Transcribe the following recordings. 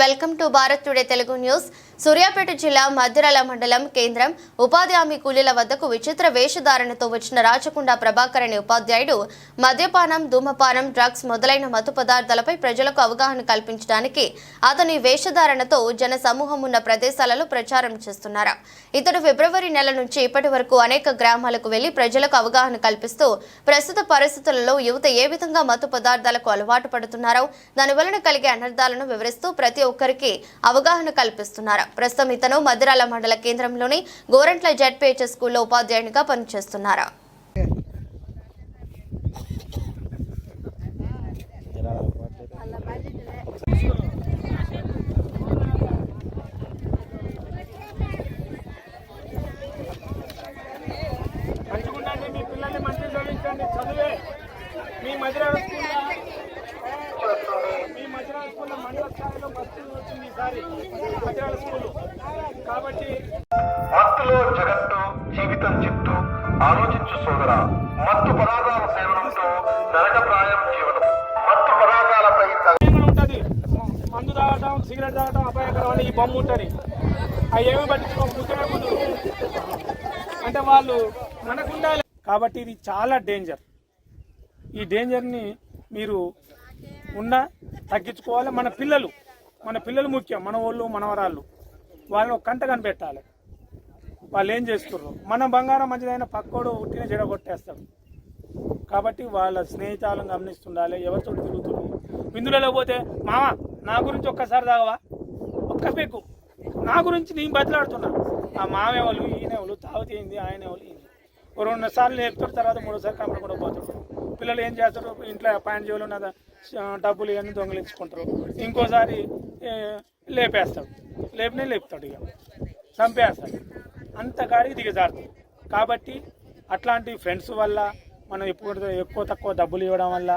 Welcome to Bharat today Telugu news. Suryapet జిల్లా మద్దిరాల మండలం కేంద్రం ఉపాధి హామీ కూలీల వద్దకు విచిత్ర వేషధారణతో వచ్చిన రాచకొండ ప్రభాకర్ అనే ఉపాధ్యాయుడు మద్యపానం ధూమపానం డ్రగ్స్ మొదలైన మత్తు పదార్థాలపై ప్రజలకు అవగాహన కల్పించడానికి అతని వేషధారణతో జన సమూహం ఉన్న ప్రదేశాలలో ప్రచారం చేస్తున్నారు. ఇతడు ఫిబ్రవరి నెల నుంచి ఇప్పటి వరకు అనేక గ్రామాలకు వెళ్ళి ప్రజలకు అవగాహన కల్పిస్తూ ప్రస్తుత పరిస్థితులలో యువత ఏ విధంగా మత్తు పదార్థాలకు అలవాటు పడుతున్నారో దాని వలన కలిగే అనర్థాలను వివరిస్తూ ప్రతి ఒక్కరికి అవగాహన కల్పిస్తున్నారు. ప్రస్తుతం ఇతను మధురాల మండల కేంద్రంలోని గోరంట్ల జెడ్పీహెచ్ఎస్ స్కూల్లో ఉపాధ్యాయునిగా పనిచేస్తున్నారు. మీ పిల్లల్ని మంచిగా చదివించండి చదివే. మీ స్కూల్లో మీ మధురాల స్కూల్లో మండల స్థాయిలో ఫస్ట్ వచ్చింది ఈసారి స్కూల్. కాబట్టి మత్తులో జగత్తు జీవితం చిత్తు ఆలోచించు సోదరా. మత్తు పదార్థాల సేవనంతో నరకప్రాయం జీవనం. మత్తు పదార్థాలపై ఉంటుంది. మందు తాగటం సిగరెట్ తాగటం అపాయకరం అని ఈ బొమ్మ ఉంటుంది. అవి ఏమి పట్టించుకోకపోతే ముందు అంటే వాళ్ళు మనకుండాలి కాబట్టి ఇది చాలా డేంజర్ ఈ డేంజర్ని మీరు ఉన్న తగ్గించుకోవాలి. మన పిల్లలు మన పిల్లలు ముఖ్యం మన వాళ్ళు మనవరాళ్ళు. వాళ్ళని ఒక కంట కనిపెట్టాలి. వాళ్ళు ఏం చేస్తున్నారు మన బంగారం మంచిదైన పక్కోడు ఉట్టిన జడగొట్టేస్తాడు కాబట్టి వాళ్ళ స్నేహితాలను గమనిస్తుండాలి. ఎవరితో తిరుగుతున్నారు విందులలో పోతే మామ నా గురించి ఒక్కసారి తాగవా? ఒక్క పెక్కు నా గురించి నేను బతిలాడుతున్నా. ఆ మామే వాళ్ళు ఈయన వాళ్ళు ఆయన వాళ్ళు ఈయన ఓ రెండు సార్లు లేపుతాడు తర్వాత మూడోసారి కనపడకుండా పోతాడు. పిల్లలు ఏం చేస్తారు? ఇంట్లో పాయింట్ జోలు డబ్బులు ఇవన్నీ దొంగలించుకుంటారు. ఇంకోసారి లేపేస్తాడు లేపినే లేపుతాడు ఇక. చంపేస్తాడు. అంత కాడికి దిగజారుతాడు కాబట్టి అట్లాంటి ఫ్రెండ్స్ వల్ల మనం ఎప్పుడు ఎక్కువ తక్కువ డబ్బులు ఇవ్వడం వల్ల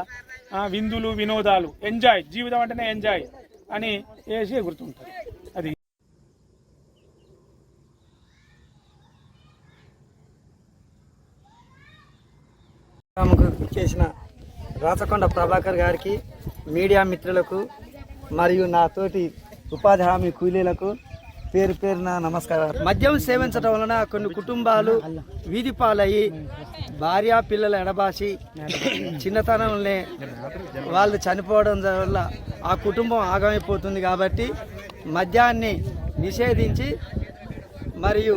విందులు వినోదాలు ఎంజాయ్ జీవితం అంటేనే ఎంజాయ్ అని వేసి ఎగురుతుంటారు అది చేసిన రాచకొండ ప్రభాకర్ గారికి మీడియా మిత్రులకు మరియు నా తోటి ఉపాధి హామీ కూలీలకు పేరు పేరున నమస్కారాలు. మద్యం సేవించడం వలన కొన్ని కుటుంబాలు వీధి పాలయ్యి భార్య పిల్లల ఎడబాసి చిన్నతనంలోనే వాళ్ళు చనిపోవడం వల్ల ఆ కుటుంబం ఆగమైపోతుంది కాబట్టి మద్యాన్ని నిషేధించి మరియు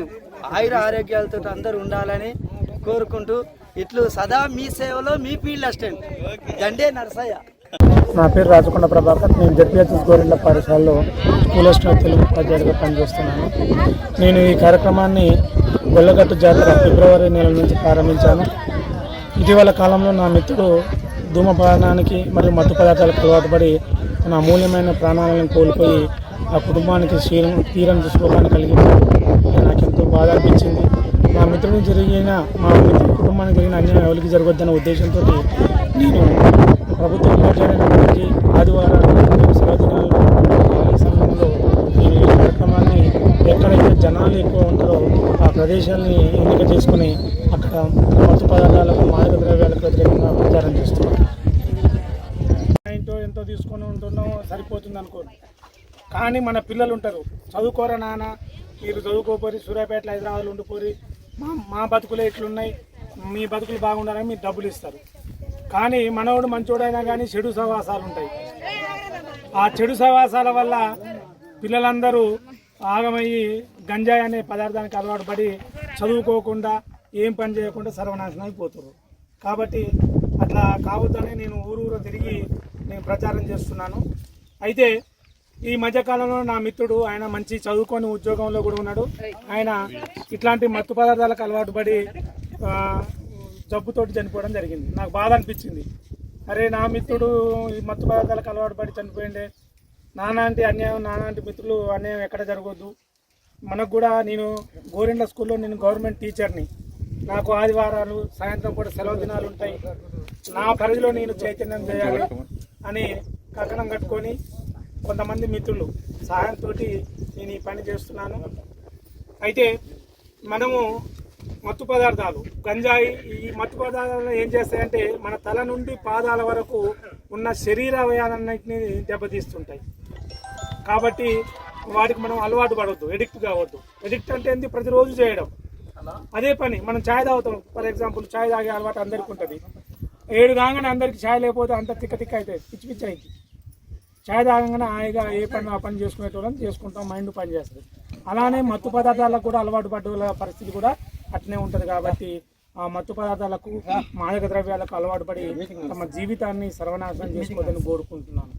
ఆయుర ఆరోగ్యాలతో అందరూ ఉండాలని కోరుకుంటూ ఇట్లు సదా మీ సేవలో మీ ఫీల్డ్ అసిస్టెంట్. దండే నరసయ్య. నా పేరు రాజకొండ ప్రభాకర్. నేను జడ్పిహెచ్ఎస్ గోరెంట్ల పాఠశాలలో స్కూల్ అసిస్టెంట్ తెలుగు ఉపాధ్యాయుడిగా పనిచేస్తున్నాను. నేను ఈ కార్యక్రమాన్ని గొల్లగట్టు జాతర ఫిబ్రవరి నెల నుంచి ప్రారంభించాను. ఇటీవల కాలంలో నా మిత్రుడు ధూమపానానికి మరియు మత్తు పదార్థాలకు అలవాటు పడి తన అమూల్యమైన ప్రాణాలను కోల్పోయి ఆ కుటుంబానికి క్షీరం తీరం చూసుకోవడానికి కలిగింది నాకు ఎంతో బాధ అనిపించింది. మా మిత్రుడు జరిగిన మా కుటుంబానికి జరిగిన అన్యాయం ఎవరికి జరగొద్దన్న ఉద్దేశంతో నేను ప్రభుత్వం కార్యాలయానికి ఆదివారాలు సెలవు దినాల్లో ఖాళీ సమయంలో నేను ఈ కార్యక్రమాన్ని ఎక్కడైతే జనాలు ఎక్కువ ఉంటారో ఆ ప్రదేశాన్ని ఎన్నిక చేసుకుని అక్కడ మత్తు పదార్థాలకు మాదక ద్రవ్యాలకు వ్యతిరేకంగా ప్రచారం చేస్తున్నాను. ఇంట్లో ఎంతో తీసుకొని ఉంటున్నాం సరిపోతుంది అనుకోను. కానీ మన పిల్లలు ఉంటారు. చదువుకోరా నాన్న? మీరు చదువుకోపోరి సూర్యాపేటలో హైదరాబాద్లో ఉండిపోరి మా మా బతుకులు ఎట్లున్నాయి మీ బతుకులు బాగుండాలని మీరు డబ్బులు ఇస్తారు. కానీ మనవాడు మంచోడైనా కానీ చెడు సహవాసాలు ఉంటాయి. ఆ చెడు సవాసాల వల్ల పిల్లలందరూ ఆగమయ్యి గంజాయి అనే పదార్థానికి అలవాటు పడి చదువుకోకుండా ఏం పని చేయకుండా సర్వనాశనం అయిపోతున్నారు కాబట్టి అట్లా కావద్దని నేను ఊరు ఊరు తిరిగి నేను ప్రచారం చేస్తున్నాను. అయితే ఈ మధ్యకాలంలో నా మిత్రుడు ఆయన మంచి చదువుకొని ఉద్యోగంలో కూడా ఉన్నాడు. ఆయన ఇట్లాంటి మత్తు పదార్థాలకు అలవాటు పడి జబ్బుతోటి చనిపోవడం జరిగింది. నాకు బాధ అనిపించింది. అరే నా మిత్రుడు ఈ మత్తు పదార్థాలకు అలవాటు పడి చనిపోయిండే. నానాంటి అన్యాయం నానాంటి మిత్రులు అన్యాయం ఎక్కడ జరగవద్దు మనకు కూడా నేను గోరిండ స్కూల్లో నేను గవర్నమెంట్ టీచర్ని. నాకు ఆదివారాలు సాయంత్రం కూడా సెలవు దినాలు ఉంటాయి. నా పరిధిలో నేను చైతన్యం చేయాలి అని కంకణం కట్టుకొని కొంతమంది మిత్రులు సహాయంతో నేను ఈ పని చేస్తున్నాను. అయితే మనము మత్తు పదార్థాలు గంజాయి ఈ మత్తు పదార్థాలు ఏం చేస్తాయంటే మన తల నుండి పాదాల వరకు ఉన్న శరీర అవయాలన్నింటినీ దెబ్బతీస్తుంటాయి. కాబట్టి వాటికి మనం అలవాటు పడవద్దు ఎడిక్ట్ కావద్దు. ఎడిక్ట్ అంటే ఏంది? ప్రతిరోజు చేయడం. అదే పని మనం ఛాయ్ తాగుతాం. ఫర్ ఎగ్జాంపుల్ ఛాయ్ తాగే అలవాటు అందరికీ ఉంటుంది ఏడు కాగానే అందరికి ఛాయ్ లేకపోతే అంత తిక్క తిక్క అవుతుంది పిచ్చి పిచ్చి అవుతుంది చాయ్ తాగంగానే హాయిగా ఏ పని ఆ పని చేసుకునేటోళ్ళని చేసుకుంటాం మైండ్ పని చేస్తుంది. అలానే మత్తు పదార్థాలకు కూడా అలవాటు పడ్డ పరిస్థితి కూడా అట్నే ఉంటుంది కాబట్టి ఆ మత్తు పదార్థాలకు మాదక ద్రవ్యాలకు అలవాటు పడి తమ జీవితాన్ని సర్వనాశనం చేసుకోవద్దని కోరుకుంటున్నాను.